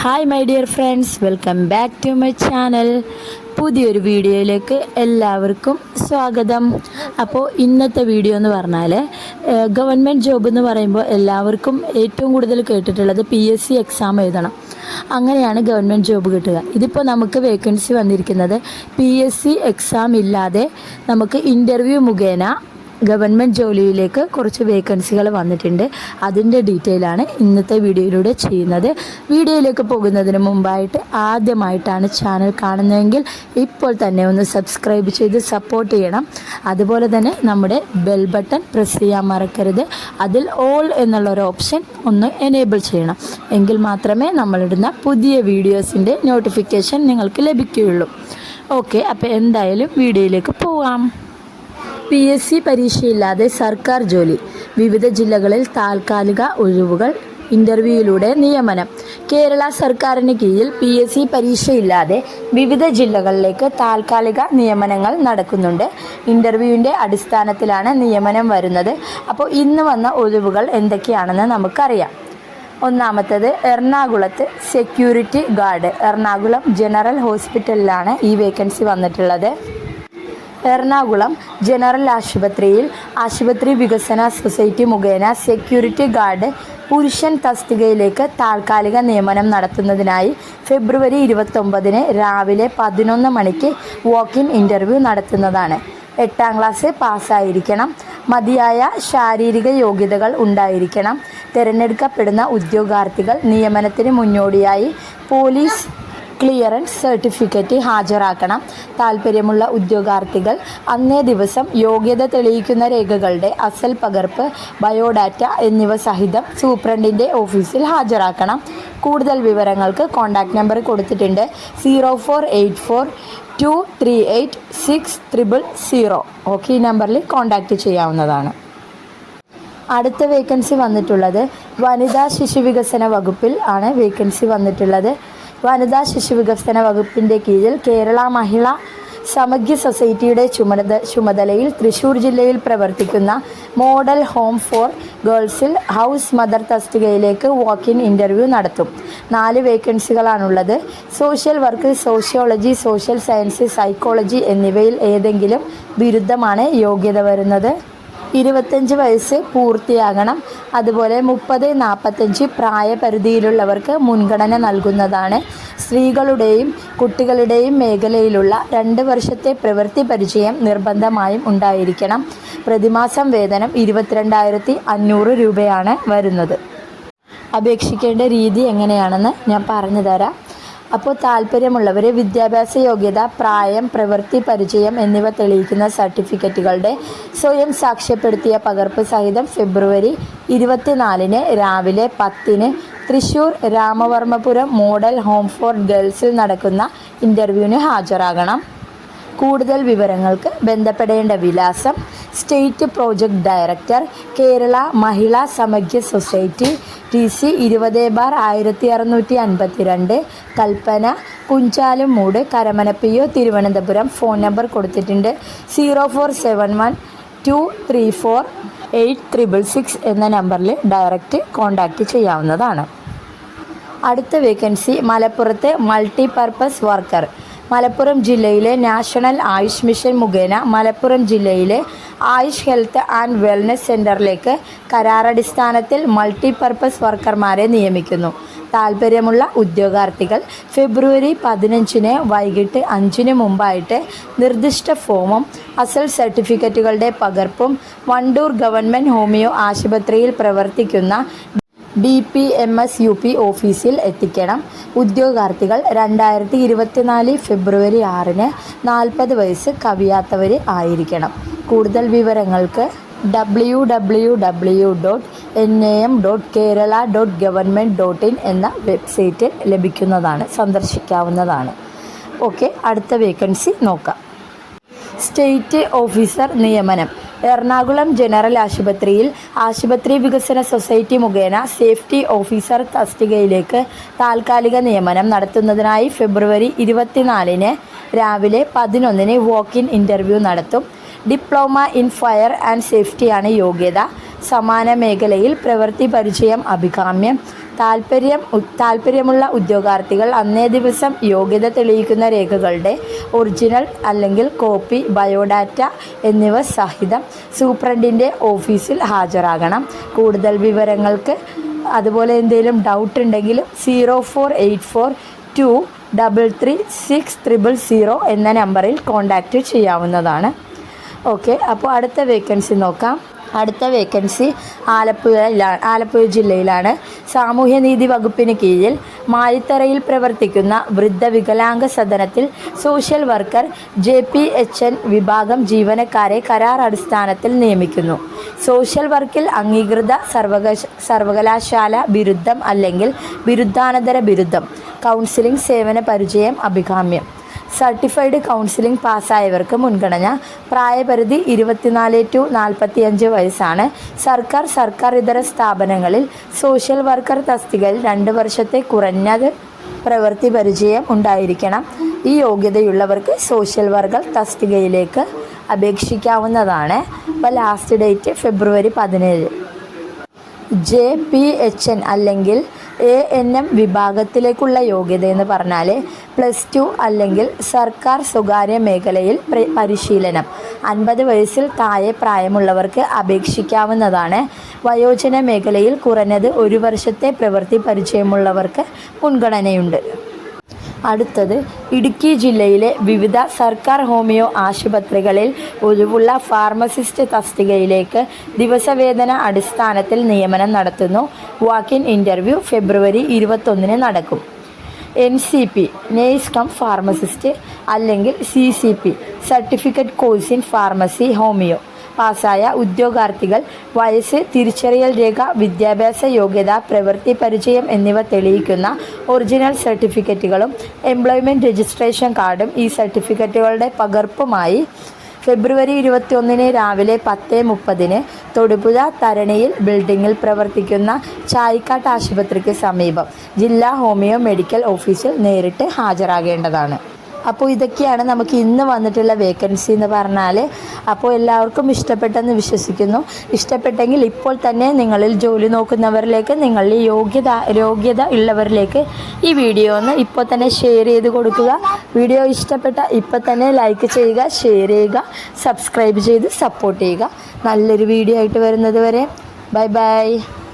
Hi my dear friends welcome back to my channel പുതിയൊരു വീഡിയോയിലേക്ക് എല്ലാവർക്കും സ്വാഗതം. അപ്പോൾ ഇന്നത്തെ വീഡിയോ എന്ന് പറഞ്ഞാൽ ഗവൺമെന്റ് ജോബ് എന്ന് പറയുമ്പോൾ എല്ലാവർക്കും ഏറ്റവും കൂടുതൽ കേട്ടിട്ടുള്ളത് പി എസ് സി എക്സാം എഴുതണം. അങ്ങനെയാണ് ഗവൺമെന്റ് ജോബ് കിട്ടുക. ഇതിപ്പോൾ നമുക്ക് വേക്കൻസി വന്നിരിക്കുന്നത് പി എസ് സി എക്സാം ഇല്ലാതെ നമുക്ക് ഇന്റർവ്യൂ മുഖേന ഗവൺമെന്റ് ജോലിയിലേക്ക് കുറച്ച് വേക്കൻസികൾ വന്നിട്ടുണ്ട്. അതിന്റെ ഡീറ്റെയിൽ ആണ് ഇന്നത്തെ വീഡിയോയിലൂടെ ചെയ്യുന്നത്. വീഡിയോയിലേക്ക് പോകുന്നതിന് മുമ്പായിട്ട് ആദ്യമായിട്ടാണ് ചാനൽ കാണുന്നതെങ്കിൽ ഇപ്പോൾ തന്നെ ഒന്ന് സബ്സ്ക്രൈബ് ചെയ്ത് സപ്പോർട്ട് ചെയ്യണം. അതുപോലെ തന്നെ നമ്മുടെ ബെൽ ബട്ടൺ പ്രസ് ചെയ്യാൻ മറക്കരുത്. അതിൽ ഓൾ എന്നുള്ളൊരു ഓപ്ഷൻ ഒന്ന് എനേബിൾ ചെയ്യണം. എങ്കിൽ മാത്രമേ നമ്മളിടുന്ന പുതിയ വീഡിയോസിന്റെ നോട്ടിഫിക്കേഷൻ നിങ്ങൾക്ക് ലഭിക്കുകയുള്ളൂ. ഓക്കെ അപ്പോൾ എന്തായാലും വീഡിയോയിലേക്ക് പോകാം പി എസ് സി പരീക്ഷയില്ലാതെ സർക്കാർ ജോലി. വിവിധ ജില്ലകളിൽ താൽക്കാലിക ഒഴിവുകൾ. ഇന്റർവ്യൂയിലൂടെ നിയമനം. കേരള സർക്കാരിന് കീഴിൽ പി എസ് സി പരീക്ഷയില്ലാതെ വിവിധ ജില്ലകളിലേക്ക് താൽക്കാലിക നിയമനങ്ങൾ നടക്കുന്നുണ്ട്. ഇന്റർവ്യൂവിന്റെ അടിസ്ഥാനത്തിലാണ് നിയമനം വരുന്നത്. അപ്പോൾ ഇന്ന് വന്ന ഒഴിവുകൾ എന്തൊക്കെയാണെന്ന് നമുക്കറിയാം. ഒന്നാമത്തത് എറണാകുളത്ത് സെക്യൂരിറ്റി ഗാർഡ് എറണാകുളം ജനറൽ ഹോസ്പിറ്റലിലാണ് ഈ വേക്കൻസി വന്നിട്ടുള്ളത്. എറണാകുളം ജനറൽ ആശുപത്രിയിൽ ആശുപത്രി വികസന സൊസൈറ്റി മുഖേന സെക്യൂരിറ്റി ഗാർഡ് പുരുഷൻ തസ്തികയിലേക്ക് താൽക്കാലിക നിയമനം നടത്തുന്നതിനായി ഫെബ്രുവരി ഇരുപത്തൊമ്പതിന് രാവിലെ പതിനൊന്ന് മണിക്ക് വാക്ക് ഇൻ ഇന്റർവ്യൂ നടത്തുന്നതാണ്. എട്ടാം ക്ലാസ് പാസ്സായിരിക്കണം. മതിയായ ശാരീരിക യോഗ്യതകൾ ഉണ്ടായിരിക്കണം. തിരഞ്ഞെടുക്കപ്പെടുന്ന ഉദ്യോഗാർത്ഥികൾ നിയമനത്തിന് മുന്നോടിയായി പോലീസ് ക്ലിയറൻസ് സർട്ടിഫിക്കറ്റ് ഹാജരാക്കണം. താൽപ്പര്യമുള്ള ഉദ്യോഗാർത്ഥികൾ അന്നേ ദിവസം യോഗ്യത തെളിയിക്കുന്ന രേഖകളുടെ അസൽ പകർപ്പ് ബയോഡാറ്റ എന്നിവ സഹിതം സൂപ്രണ്ടിന്റെ ഓഫീസിൽ ഹാജരാക്കണം. കൂടുതൽ വിവരങ്ങൾക്ക് കോൺടാക്റ്റ് നമ്പർ കൊടുത്തിട്ടുണ്ട് zero four eight four two three eight six triple zero. Okay ഈ നമ്പറിൽ കോൺടാക്റ്റ് ചെയ്യാവുന്നതാണ്. അടുത്ത വേക്കൻസി വന്നിട്ടുള്ളത് വനിതാ ശിശു വികസന വകുപ്പിൽ ആണ് വേക്കൻസി വന്നിട്ടുള്ളത്. വനിതാ ശിശു വികസന വകുപ്പിന്റെ കീഴിൽ കേരള മഹിളാ സമഗ്ര സൊസൈറ്റിയുടെ ചുമത ചുമതലയിൽ തൃശൂർ ജില്ലയിൽ പ്രവർത്തിക്കുന്ന മോഡൽ ഹോം ഫോർ ഗേൾസിൽ ഹൗസ് മദർ തസ്തികയിലേക്ക് വാക്ക് ഇൻ ഇന്റർവ്യൂ നടത്തും. നാല് വേക്കൻസികളാണുള്ളത്. Social work sociology social science psychology എന്നിവയിൽ ഏതെങ്കിലും ബിരുദമാണ് യോഗ്യത വരുന്നത്. ഇരുപത്തഞ്ച് വയസ്സ് പൂർത്തിയാകണം. അതുപോലെ മുപ്പത് നാൽപ്പത്തഞ്ച് പ്രായപരിധിയിലുള്ളവർക്ക് മുൻഗണന നൽകുന്നതാണ്. സ്ത്രീകളുടെയും കുട്ടികളുടെയും മേഖലയിലുള്ള രണ്ട് വർഷത്തെ പ്രവൃത്തി പരിചയം നിർബന്ധമായും ഉണ്ടായിരിക്കണം. പ്രതിമാസം വേതനം ഇരുപത്തിരണ്ടായിരത്തി അഞ്ഞൂറ് രൂപയാണ് വരുന്നത്. അപേക്ഷിക്കേണ്ട രീതി എങ്ങനെയാണെന്ന് ഞാൻ പറഞ്ഞു തരാം. അപ്പോൾ താല്പര്യമുള്ളവർ വിദ്യാഭ്യാസ യോഗ്യത പ്രായം പ്രവൃത്തി പരിചയം എന്നിവ തെളിയിക്കുന്ന സർട്ടിഫിക്കറ്റുകളുടെ സ്വയം സാക്ഷ്യപ്പെടുത്തിയ പകർപ്പ് സഹിതം ഫെബ്രുവരി ഇരുപത്തിനാലിന് രാവിലെ പത്തിന് Thrissur Ramavarmapuram model home for ഗേൾസിൽ നടക്കുന്ന ഇന്റർവ്യൂവിന് ഹാജരാകണം. കൂടുതൽ വിവരങ്ങൾക്ക് ബന്ധപ്പെടേണ്ട വിലാസം state project director Kerala Mahila Samagra society T C ഇരുപത് ബാർ ആയിരത്തി അറുന്നൂറ്റി അൻപത്തിരണ്ട് കൽപ്പന കുഞ്ചാലും മൂട് കരമനപ്പിയോ തിരുവനന്തപുരം ഫോൺ നമ്പർ കൊടുത്തിട്ടുണ്ട്. Zero four seven one two three four eight triple six എന്ന നമ്പറിൽ ഡയറക്റ്റ് കോൺടാക്റ്റ് ചെയ്യാവുന്നതാണ്. അടുത്ത വേക്കൻസി മലപ്പുറത്തെ മൾട്ടിപർപ്പസ് വർക്കർ. മലപ്പുറം ജില്ലയിലെ നാഷണൽ ആയുഷ് മിഷൻ മുഖേന മലപ്പുറം ജില്ലയിലെ ആയുഷ് ഹെൽത്ത് ആൻഡ് വെൽനസ് സെന്ററിലേക്ക് കരാറടിസ്ഥാനത്തിൽ മൾട്ടിപർപ്പസ് വർക്കർമാരെ നിയമിക്കുന്നു. താൽപ്പര്യമുള്ള ഉദ്യോഗാർത്ഥികൾ ഫെബ്രുവരി പതിനഞ്ചിന് വൈകിട്ട് അഞ്ചിന് മുമ്പായിട്ട് നിർദ്ദിഷ്ട ഫോമും അസൽ സർട്ടിഫിക്കറ്റുകളുടെ പകർപ്പും വണ്ടൂർ ഗവൺമെന്റ് ഹോമിയോ ആശുപത്രിയിൽ പ്രവർത്തിക്കുന്ന D P M S U P ഓഫീസിൽ എത്തിക്കണം. ഉദ്യോഗാർത്ഥികൾ രണ്ടായിരത്തി ഇരുപത്തിനാല് ഫെബ്രുവരി ആറിന് നാൽപ്പത് വയസ്സ് കവിയാത്തവർ ആയിരിക്കണം. കൂടുതൽ വിവരങ്ങൾക്ക് W W W dot N A M dot Kerala dot government dot in എന്ന വെബ്സൈറ്റിൽ ലഭിക്കുന്നതാണ് സന്ദർശിക്കാവുന്നതാണ്. ഓക്കെ അടുത്ത വേക്കൻസി നോക്കാം. സ്റ്റേറ്റ് ഓഫീസർ നിയമനം. എറണാകുളം ജനറൽ ആശുപത്രിയിൽ ആശുപത്രി വികസന സൊസൈറ്റി മുഖേന സേഫ്റ്റി ഓഫീസർ തസ്തികയിലേക്ക് താൽക്കാലിക നിയമനം നടത്തുന്നതിനായി ഫെബ്രുവരി ഇരുപത്തിനാലിന് രാവിലെ പതിനൊന്നിന് വോക്ക് ഇൻ ഇന്റർവ്യൂ നടത്തും. ഡിപ്ലോമ ഇൻ ഫയർ ആൻഡ് സേഫ്റ്റിയാണ് യോഗ്യത. സമാന മേഖലയിൽ പ്രവൃത്തി പരിചയം അഭികാമ്യം താല്പര്യം താല്പര്യമുള്ള ഉദ്യോഗാർത്ഥികൾ അന്നേ ദിവസം യോഗ്യത തെളിയിക്കുന്ന രേഖകളുടെ ഒറിജിനൽ അല്ലെങ്കിൽ കോപ്പി ബയോഡാറ്റ എന്നിവ സഹിതം സൂപ്രണ്ടിന്റെ ഓഫീസിൽ ഹാജരാകണം. കൂടുതൽ വിവരങ്ങൾക്ക് അതുപോലെ എന്തെങ്കിലും ഡൗട്ട് ഉണ്ടെങ്കിൽ zero four eight four two double three six triple zero എന്ന നമ്പറിൽ കോൺടാക്റ്റ് ചെയ്യാവുന്നതാണ്. ഓക്കെ അപ്പോൾ അടുത്ത വേക്കൻസി നോക്കാം. അടുത്ത വേക്കൻസി ആലപ്പുഴയിലാണ് ആലപ്പുഴ ജില്ലയിലാണ്. സാമൂഹ്യനീതി വകുപ്പിന് കീഴിൽ മാലിത്തറയിൽ പ്രവർത്തിക്കുന്ന വൃദ്ധ വികലാംഗ സദനത്തിൽ social worker J P H N വിഭാഗം ജീവനക്കാരെ കരാർ അടിസ്ഥാനത്തിൽ നിയമിക്കുന്നു. സോഷ്യൽ വർക്കിൽ അംഗീകൃത സർവകശ സർവകലാശാല ബിരുദം അല്ലെങ്കിൽ ബിരുദാനന്തര ബിരുദം കൗൺസിലിംഗ് സേവന പരിചയം അഭികാമ്യം. സർട്ടിഫൈഡ് കൗൺസിലിംഗ് പാസ്സായവർക്ക് മുൻഗണന. പ്രായപരിധി ഇരുപത്തിനാല് ടു നാൽപ്പത്തിയഞ്ച് വയസ്സാണ്. സർക്കാർ സർക്കാർ ഇതര സ്ഥാപനങ്ങളിൽ സോഷ്യൽ വർക്കർ തസ്തികയിൽ രണ്ട് വർഷത്തെ കുറഞ്ഞത് പ്രവൃത്തി പരിചയം ഉണ്ടായിരിക്കണം. ഈ യോഗ്യതയുള്ളവർക്ക് സോഷ്യൽ വർക്കർ തസ്തികയിലേക്ക് അപേക്ഷിക്കാവുന്നതാണ്. അപ്പോൾ ലാസ്റ്റ് ഡേറ്റ് ഫെബ്രുവരി പതിനേഴ്. ജെ പി എച്ച് എൻ അല്ലെങ്കിൽ എ എൻ എം വിഭാഗത്തിലേക്കുള്ള യോഗ്യത എന്ന് പറഞ്ഞാൽ പ്ലസ് ടു അല്ലെങ്കിൽ സർക്കാർ സ്വകാര്യ മേഖലയിൽ പരിശീലനം. അൻപത് വയസ്സിൽ താഴെ പ്രായമുള്ളവർക്ക് അപേക്ഷിക്കാവുന്നതാണ്. വയോജന മേഖലയിൽ കുറഞ്ഞത് ഒരു വർഷത്തെ പ്രവൃത്തി പരിചയമുള്ളവർക്ക് മുൻഗണനയുണ്ട്. അടുത്തത് ഇടുക്കി ജില്ലയിലെ വിവിധ സർക്കാർ ഹോമിയോ ആശുപത്രികളിൽ ഒഴിവുള്ള ഫാർമസിസ്റ്റ് തസ്തികയിലേക്ക് ദിവസവേതന അടിസ്ഥാനത്തിൽ നിയമനം നടത്തുന്നു. ഇൻ ഇന്റർവ്യൂ ഫെബ്രുവരി ഇരുപത്തൊന്നിന് നടക്കും. N C P nurse cum pharmacist അല്ലെങ്കിൽ C C P certificate course in pharmacy homeo. പാസ്സായ ഉദ്യോഗാർത്ഥികൾ വയസ്സ് തിരിച്ചറിയൽ രേഖ വിദ്യാഭ്യാസ യോഗ്യത പ്രവൃത്തി പരിചയം എന്നിവ തെളിയിക്കുന്ന ഒറിജിനൽ സർട്ടിഫിക്കറ്റുകളും എംപ്ലോയ്മെന്റ് രജിസ്ട്രേഷൻ കാർഡും ഈ സർട്ടിഫിക്കറ്റുകളുടെ പകർപ്പുമായി ഫെബ്രുവരി ഇരുപത്തിയൊന്നിന് രാവിലെ പത്ത് മുപ്പതിന് തൊടുപുഴ തരണിയിൽ ബിൽഡിങ്ങിൽ പ്രവർത്തിക്കുന്ന ചായിക്കാട്ട് ആശുപത്രിക്ക് സമീപം ജില്ലാ ഹോമിയോ മെഡിക്കൽ ഓഫീസിൽ നേരിട്ട് ഹാജരാകേണ്ടതാണ്. അപ്പോൾ ഇതൊക്കെയാണ് നമുക്ക് ഇന്ന് വന്നിട്ടുള്ള വേക്കൻസി എന്ന് പറഞ്ഞാൽ അപ്പോൾ എല്ലാവർക്കും ഇഷ്ടപ്പെട്ടെന്ന് വിശ്വസിക്കുന്നു. ഇഷ്ടപ്പെട്ടെങ്കിൽ ഇപ്പോൾ തന്നെ നിങ്ങളിൽ ജോലി നോക്കുന്നവരിലേക്ക് നിങ്ങളിൽ യോഗ്യത യോഗ്യത ഉള്ളവരിലേക്ക് ഈ വീഡിയോ ഒന്ന് ഇപ്പോൾ തന്നെ ഷെയർ ചെയ്ത് കൊടുക്കുക. വീഡിയോ ഇഷ്ടപ്പെട്ട ഇപ്പോൾ തന്നെ ലൈക്ക് ചെയ്യുക ഷെയർ ചെയ്യുക സബ്സ്ക്രൈബ് ചെയ്ത് സപ്പോർട്ട് ചെയ്യുക. നല്ലൊരു വീഡിയോ ആയിട്ട് വരുന്നത് വരെ. Bye bye